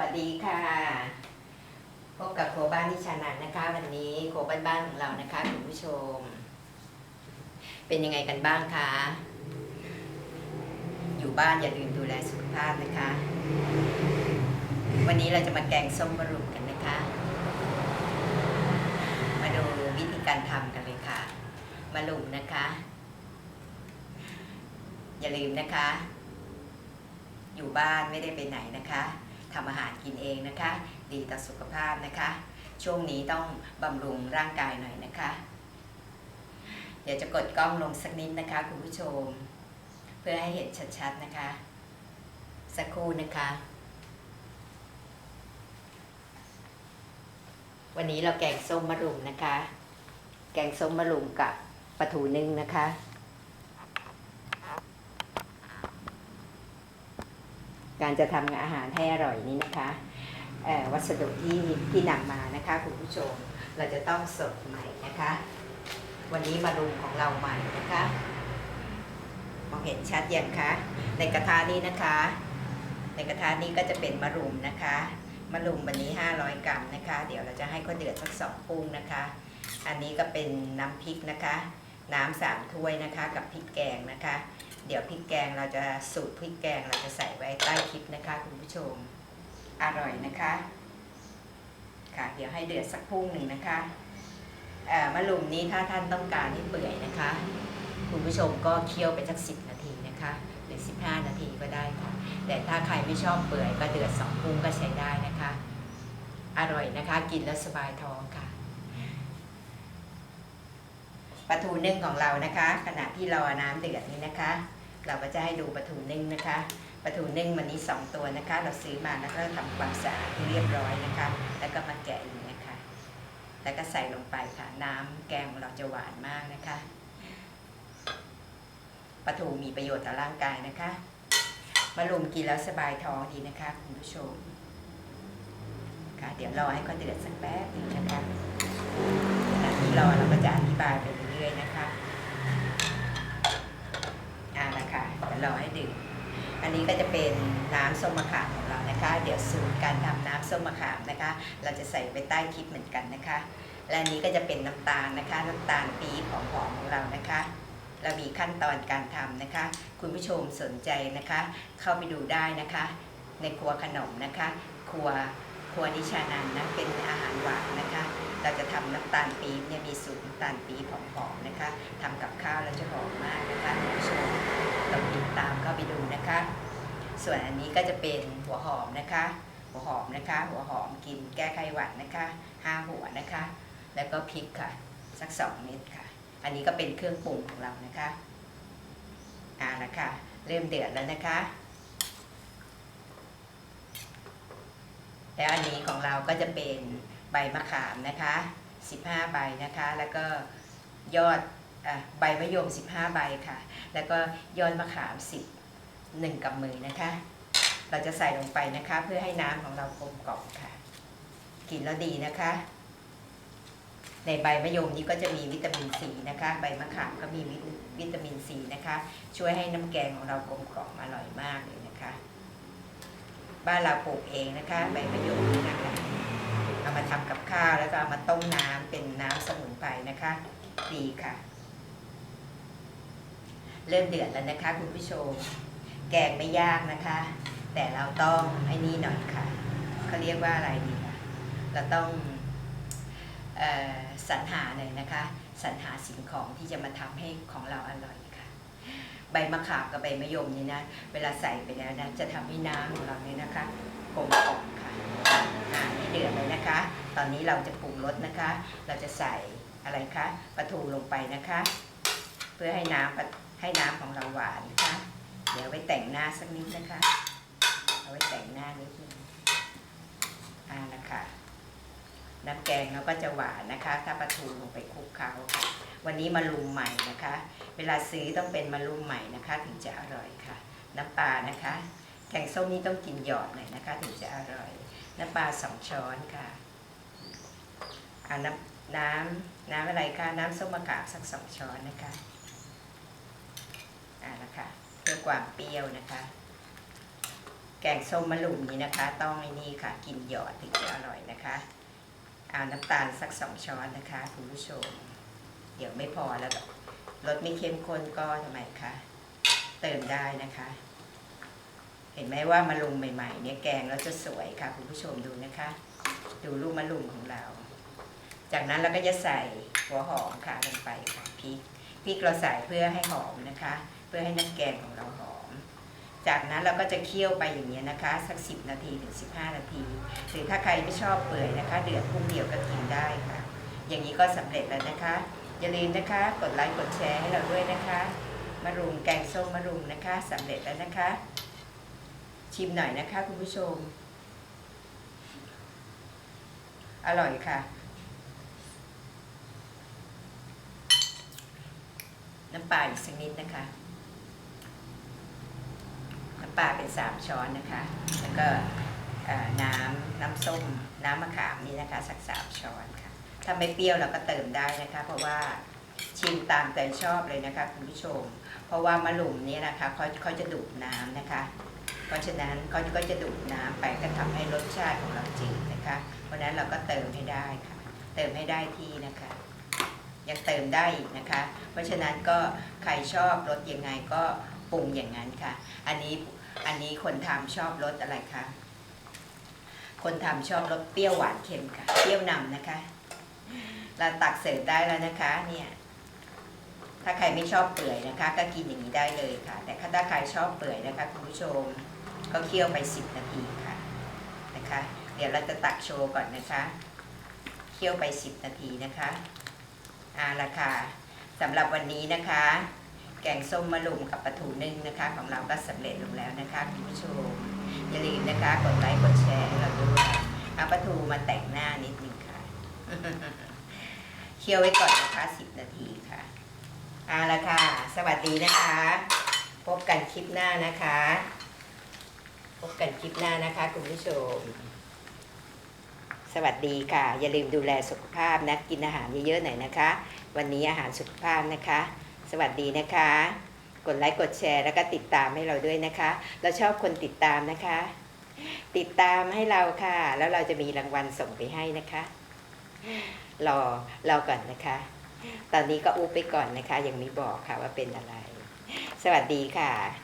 วัสดีค่ะ พบกับโครัวบ้านนิชานันนะคะ วันนี้โครัวบ้านของเรานะคะคุณผู้ชม เป็นยังไงกันบ้างคะ อยู่บ้านอย่าลืมดูแลสุขภาพนะคะ วันนี้เราจะมาแกงส้มมะรุมกันนะคะ มาดูวิธีการทำกันเลยค่ะมะรุมนะคะ อย่าลืมนะคะอยู่บ้านไม่ได้ไปไหนนะคะ ทำอาหารกินเองนะคะ ดีต่อสุขภาพนะคะ ช่วงนี้ต้องบำรุงร่างกายหน่อยนะคะ เดี๋ยวจะกดกล้องลงสักนิดนะคะคุณผู้ชม เพื่อให้เห็นชัดๆนะคะ สักครู่นะคะ วันนี้เราแกงส้มมะรุมนะคะ แกงส้มมะรุมกับปลาทูนึ่งนะคะ การจะทำอาหารให้อร่อยนี้นะคะวัสดุที่ที่นำมานะคะคุณผู้ชมเราจะต้องสดใหม่นะคะ วันนี้มารุมของเราใหม่นะคะมองเห็นชัดยังคะในกระทะนี้นะคะ ในกระทะนี้ก็จะเป็นมะรุมนะคะมะรุมวันนี้ 500 กรัมนะคะ เดี๋ยวเราจะให้เขาเดือดสักสองปุ้งนะคะ อันนี้ก็เป็นน้ำพริกนะคะ น้ำสามถ้วยนะคะ กับพริกแกงนะคะ เดี๋ยวพริกแกงเราจะสูตรพริกแกงเราจะใส่ไว้ใต้คลิปนะคะคุณผู้ชม อร่อยนะคะ ค่ะ เดี๋ยวให้เดือดสักพุ่งหนึ่งนะคะเอ่อมะลุมนี้ถ้าท่านต้องการให้เปื่อยนะคะ คุณผู้ชมก็เคี่ยวไปสักสินาทีนะคะหรือ 15 นาทีก็ได้ค่ะ แต่ถ้าใครไม่ชอบเปื่อยก็เดือดสองพุ่งก็ใช้ได้นะคะ อร่อยนะคะ กินแล้วสบายท้องค่ะ ป ลาทูนึ่งของเรานะคะ ขณะที่รอน้ำเดือดนี้นะคะ เราก็จะให้ดูปลาทูนึ่งนะคะปลาทูนึ่งวันนี้ 2 ตัวนะคะ เราซื้อมาแล้วก็ทำความสะอาดเรียบร้อยนะคะ แล้วก็มาแกะอย่นี้ยค่ะแล้วก็ใส่ลงไปค่ะ น้ำแกงเราจะหวานมากนะคะปลาทูมีประโยชน์ต่อร่างกายนะคะมารุมกินแล้วสบายท้องดีนะคะคุณผู้ชม ค่ะเดี๋ยวรอให้เขาเดือดสักแป๊บนึงนะคะขณะที่รอเราก็จะอธิบายไปเรื่อยๆนะคะอ่าละค่ะ เรอให้เดือดอันนี้ก็จะเป็นน้ำส้มมะขามของเรานะคะ เดี๋ยวสูตรการทำน้ำส้มมะขามนะคะ เราจะใส่ไปใต้คลิปเหมือนกันนะคะ และอันนี้ก็จะเป็นน้ำตาลนะคะ น้ำตาลปี๊บหอมๆของเรานะคะเรามีขั้นตอนการทำนะคะ คุณผู้ชมสนใจนะคะ เข้าไปดูได้นะคะ ในครัวขนมนะคะ ครัวครัวนิชานันนะเป็นอาหารหวานนะคะ เราจะทำน้ำตาลปี๊บเนี่ยมีสูตรน้ำตาลปี๊บหอมๆนะคะทำกับข้าวแล้วจะหอมมากนะคะคุณผู้ชม ลองติดตามเข้าไปดูนะคะ ส่วนอันนี้ก็จะเป็นหัวหอมนะคะ หัวหอมนะคะ หัวหอมกินแก้ไขหวัดนะคะห้าหัวนะคะ แล้วก็พริกค่ะ สักสองเม็ดค่ะ อันนี้ก็เป็นเครื่องปรุงของเรานะคะอ่าละค่ะ เริ่มเดือดแล้วนะคะ แล้วอันนี้ของเราก็จะเป็นใบมะขามนะคะ 15 ใบนะคะ แล้วก็ยอด ใบมะยม 15 ใบค่ะ แล้วก็ยอดมะขาม 10หนึ่งกำมือนะคะ เราจะใส่ลงไปนะคะเพื่อให้น้ำของเรากลมกล่อมค่ะ กินแล้วดีนะคะ ในใบมะยมนี้ก็จะมีวิตามินซีนะคะ ใบมะขามก็มีวิตามินซีนะคะ ช่วยให้น้ำแกงของเรากลมกล่อมอร่อยมากเลยนะคะ บ้านเราปลูกเองนะคะ ใบมะยมนี่นะคะเอามาทำกับข้าวแล้วก็เอามาต้มน้ำเป็นน้ำสมุนไพรนะคะ ดีค่ะ เริ่มเดือดแล้วนะคะ คุณผู้ชม แกงไม่ยากนะคะ แต่เราต้องไอ้นี่หน่อยค่ะเขาเรียกว่าอะไรดีคะเราต้องออสรรหาหน่อยนะคะสรรหาสิ่งของที่จะมาทำให้ของเราอร่อยค่ะ ใบมะขามกับใบมะยมนี่นะ เวลาใส่ไปแล้วนะจะทำให้น้ำของเราเนี่ยนะคะกลมกล่อมค่ะอ่านี่เดือดเลยนะคะ ตอนนี้เราจะปรุงรสนะคะ เราจะใส่อะไรคะปลาทูลงไปนะคะ เพื่อให้น้ำปะ ให้น้ำของเราหวานนะคะ เดี๋ยวไว้แต่งหน้าสักนิดนะคะ เอาไว้แต่งหน้านิดนึงอ่านะคะน้ำแกงเราก็จะหวานนะคะ ถ้าปลาทูลงไปคลุกเคล้าค่ะ วันนี้มารุมใหม่นะคะ เวลาซื้อต้องเป็นมารุมใหม่นะคะ ถึงจะอร่อยค่ะ น้ำปลานะคะ แกงส้มนี่ต้องกินหยอดหน่อยนะคะ ถึงจะอร่อย น้ำปลาสองช้อนค่ะเอาน้ำน้ำน้ำอะไรคะน้ำส้มมะขามสักสองช้อนนะคะ อ่านะคะเพื่อความเปรี้ยวนะคะ แกงส้มมะลุมนี้นะคะ ต้องไอ้นี่ค่ะ กินหยอดถึงจะอร่อยนะคะเอาน้ำตาลสักสองช้อนนะคะคุณผู้ชม เดี๋ยวไม่พอแล้วรสไม่เข้มข้นก็ทำไมคะเติมได้นะคะ เห็นไหมว่ามะลุมใหม่ ๆ เนี่ยแกงแล้วจะสวยค่ะคุณผู้ชมดูนะคะ ดูลูกมะลุมของเรา จากนั้นเราก็จะใส่หัวหอมค่ะลงไปค่ะพริกพริกเราใส่เพื่อให้หอมนะคะ พื่อให้น้ำแกงของเราหอม จากนั้นเราก็จะเคี่ยวไปอย่างนี้นะคะ สัก 10 นาทีถึง 15 นาที หรือถ้าใครไม่ชอบเปื่อยนะคะ เดือดพุ่งเดียวก็กินได้ค่ะ อย่างนี้ก็สำเร็จแล้วนะคะ อย่าลืมนะคะ กดไลค์กดแชร์ให้เราด้วยนะคะมะรุมแกงส้มมะรุมนะคะสำเร็จแล้วนะคะ ชิมหน่อยนะคะคุณผู้ชม อร่อยค่ะ น้ำปลาอีกสักนิดนะคะ ปลาเป็นสามช้อนนะคะ แล้วก็น้ำน้ำส้มน้ำมะขามนี่นะคะสักสามช้อนค่ะ ถ้าไม่เปรี้ยวเราก็เติมได้นะคะ เพราะว่าชิมตามใจชอบเลยนะคะคุณผู้ชม เพราะว่ามะหลุมนี่นะคะเขาเขาจะดูดน้ำนะคะ เพราะฉะนั้นเขาก็จะดูดน้ำไปก็ทำให้รสชาติของเราจืดนะคะ เพราะฉะนั้นเราก็เติมให้ได้ค่ะ เติมให้ได้ที่นะคะ ยังเติมได้อีกนะคะ เพราะฉะนั้นก็ใครชอบรสยังไงก็ปรุงอย่างนั้นค่ะ อันนี้ อันนี้คนทำชอบรสอะไรคะ คนทำชอบรสเปรี้ยวหวานเค็มค่ะ เปรี้ยวนำนะคะ เราตักเสิร์ฟได้แล้วนะคะ เนี่ย ถ้าใครไม่ชอบเปื่อยนะคะ ก็กินอย่างนี้ได้เลยค่ะ แต่ถ้าใครชอบเปื่อยนะคะคุณผู้ชม ก็เคี่ยวไป 10 นาทีค่ะนะคะ เดี๋ยวเราจะตักโชว์ก่อนนะคะ เคี่ยวไป 10 นาทีนะคะอ่าละค่ะสำหรับวันนี้นะคะ แกงส้มมะลุมกับปลาทูนึ่งนะคะ ของเราก็สำเร็จลงแล้วนะคะคุณผู้ชมอย่าลืมนะคะกดไลค์กดแชร์ให้เราด้วยเอาปลาทูมาแต่งหน้านิดนึงค่ะเคี่ยวไว้ก่อนนะคะ10นาทีค่ะเอาละค่ะ สวัสดีนะคะ พบกันคลิปหน้านะคะ พบกันคลิปหน้านะคะคุณผู้ชม สวัสดีค่ะ อย่าลืมดูแลสุขภาพนะกินอาหารเยอะๆหน่อยนะคะ วันนี้อาหารสุขภาพนะคะ วัสดีนะคะ กดไลค์กดแชร์แล้วก็ติดตามให้เราด้วยนะคะ เราชอบคนติดตามนะคะ ติดตามให้เราค่ะ แล้วเราจะมีรางวัลส่งไปให้นะคะ รอรอก่อนนะคะ ตอนนี้ก็อุบไปก่อนนะคะ ยังไม่บอกค่ะว่าเป็นอะไร สวัสดีค่ะ